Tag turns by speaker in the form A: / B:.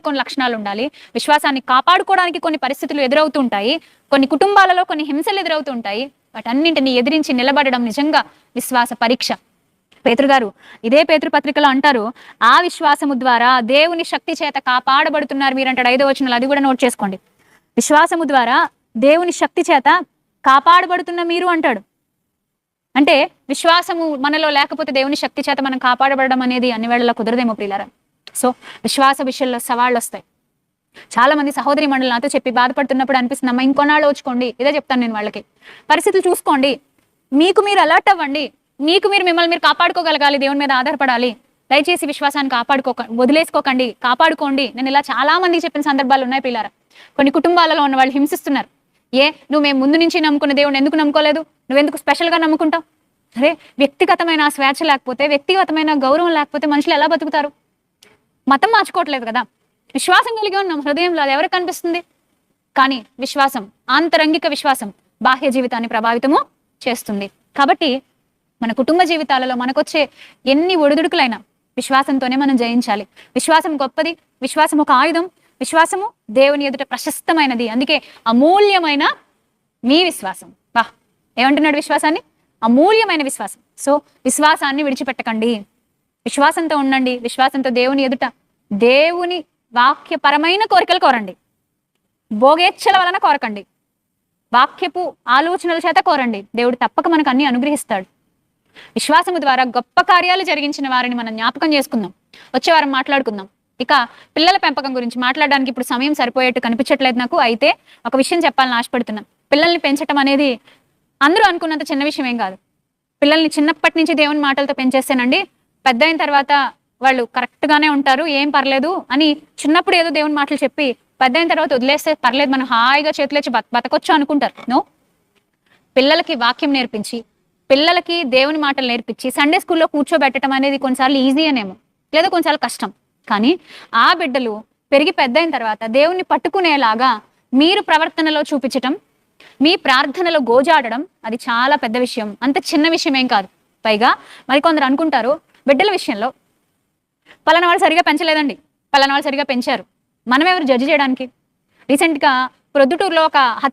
A: కొన్ని లక్షణాలు ఉండాలి. విశ్వాసాన్ని కాపాడుకోవడానికి కొన్ని పరిస్థితులు ఎదురవుతుంటాయి. కొన్ని కుటుంబాలలో కొన్ని హింసలు ఎదురవుతుంటాయి. వాటన్నింటిని ఎదిరించి నిలబడడం నిజంగా విశ్వాస పరీక్ష. పేతృగారు ఇదే పేతృపత్రికలో అంటారు ఆ విశ్వాసము ద్వారా దేవుని శక్తి చేత కాపాడబడుతున్నారు మీరు అంటాడు ఐదో వచనాలు అది కూడా నోట్ చేసుకోండి. విశ్వాసము ద్వారా దేవుని శక్తి చేత కాపాడబడుతున్న మీరు అంటాడు. అంటే విశ్వాసము మనలో లేకపోతే దేవుని శక్తి చేత మనం కాపాడబడడం అనేది అన్ని వేళలా కుదరదేమో ప్రియులారా. సో విశ్వాస విషయంలో సవాళ్ళు వస్తాయి చాలా మంది సహోదరి మండలి నాతో చెప్పి బాధపడుతున్నప్పుడు అనిపిస్తుంది అమ్మ ఇంకొన్నాళ్ళు వచ్చుకోండి ఇదే చెప్తాను నేను వాళ్ళకి. పరిస్థితులు చూసుకోండి మీకు మీరు అలర్ట్ అవ్వండి మీకు మీరు మిమ్మల్ని మీరు కాపాడుకోగలగాలి దేవుని మీద ఆధారపడాలి. దయచేసి విశ్వాసాన్ని కాపాడుకోక వదిలేసుకోకండి కాపాడుకోండి. నేను ఇలా చాలా మందికి చెప్పిన సందర్భాలు ఉన్నాయి పిల్లారా. కొన్ని కుటుంబాలలో ఉన్న వాళ్ళు హింసిస్తున్నారు. ఏ నువ్వు మేము ముందు నుంచి నమ్ముకున్న దేవుని ఎందుకు నమ్ముకోలేదు? నువ్వెందుకు స్పెషల్గా నమ్ముకుంటావు? అరే వ్యక్తిగతమైన స్వేచ్ఛ లేకపోతే వ్యక్తిగతమైన గౌరవం లేకపోతే మనుషులు ఎలా బతుకుతారు? మతం మార్చుకోవట్లేదు కదా. విశ్వాసం కలిగి ఉన్న హృదయంలో అది ఎవరికి కనిపిస్తుంది? కానీ విశ్వాసం ఆంతరంగిక విశ్వాసం బాహ్య జీవితాన్ని ప్రభావితము చేస్తుంది. కాబట్టి మన కుటుంబ జీవితాలలో మనకొచ్చే ఎన్ని ఒడిదుడుకులైనా విశ్వాసంతోనే మనం జయించాలి. విశ్వాసం గొప్పది విశ్వాసం ఒక ఆయుధం విశ్వాసము దేవుని ఎదుట ప్రశస్తమైనది. అందుకే అమూల్యమైన మీ విశ్వాసం. వా ఏమంటున్నాడు విశ్వాసాన్ని? అమూల్యమైన విశ్వాసం. సో విశ్వాసాన్ని విడిచిపెట్టకండి. విశ్వాసంతో ఉండండి విశ్వాసంతో దేవుని ఎదుట దేవుని వాక్యపరమైన కోరికలు కోరండి. భోగేచ్ఛల వలన కోరకండి. వాక్యపు ఆలోచనల చేత కోరండి. దేవుడు తప్పక మనకు అన్ని అనుగ్రహిస్తాడు. విశ్వాసము ద్వారా గొప్ప కార్యాలు జరిగించిన వారిని మనం జ్ఞాపకం చేసుకుందాం. వచ్చే వారం మాట్లాడుకుందాం. ఇక పిల్లల పెంపకం గురించి మాట్లాడడానికి ఇప్పుడు సమయం సరిపోయేట్టు కనిపించట్లేదు నాకు. అయితే ఒక విషయం చెప్పాలని ఆశపడుతున్నాను. పిల్లల్ని పెంచడం అనేది అందరూ అనుకున్నంత చిన్న విషయం ఏం కాదు. పిల్లల్ని చిన్నప్పటి నుంచి దేవుని మాటలతో పెంచేస్తేనండి పెద్ద అయిన తర్వాత వాళ్ళు కరెక్ట్ గానే ఉంటారు ఏం పర్లేదు అని చిన్నప్పుడు ఏదో దేవుని మాటలు చెప్పి పెద్ద అయిన తర్వాత వదిలేస్తే పర్లేదు మనం హాయిగా చేతులేచి బత బతకొచ్చు అనుకుంటారు. నో. పిల్లలకి వాక్యం నేర్పించి పిల్లలకి దేవుని మాటలు నేర్పించి సండే స్కూల్లో కూర్చోబెట్టడం అనేది కొన్నిసార్లు ఈజీ అనేమో లేదా కొన్నిసార్లు కష్టం. కానీ ఆ బిడ్డలు పెరిగి పెద్ద అయిన తర్వాత దేవుణ్ణి పట్టుకునేలాగా మీరు ప్రవర్తనలో చూపించటం మీ ప్రార్థనలో గోజాడడం అది చాలా పెద్ద విషయం. అంత చిన్న విషయం ఏం కాదు. పైగా మరి కొందరు అనుకుంటారు బిడ్డల విషయంలో పలానా వాళ్ళు సరిగా పెంచలేదండి. పలానా వాళ్ళు సరిగా పెంచారు. మనం ఎవరు జడ్జి చేయడానికి రీసెంట్గా ప్రొద్దుటూరులో ఒక హత్య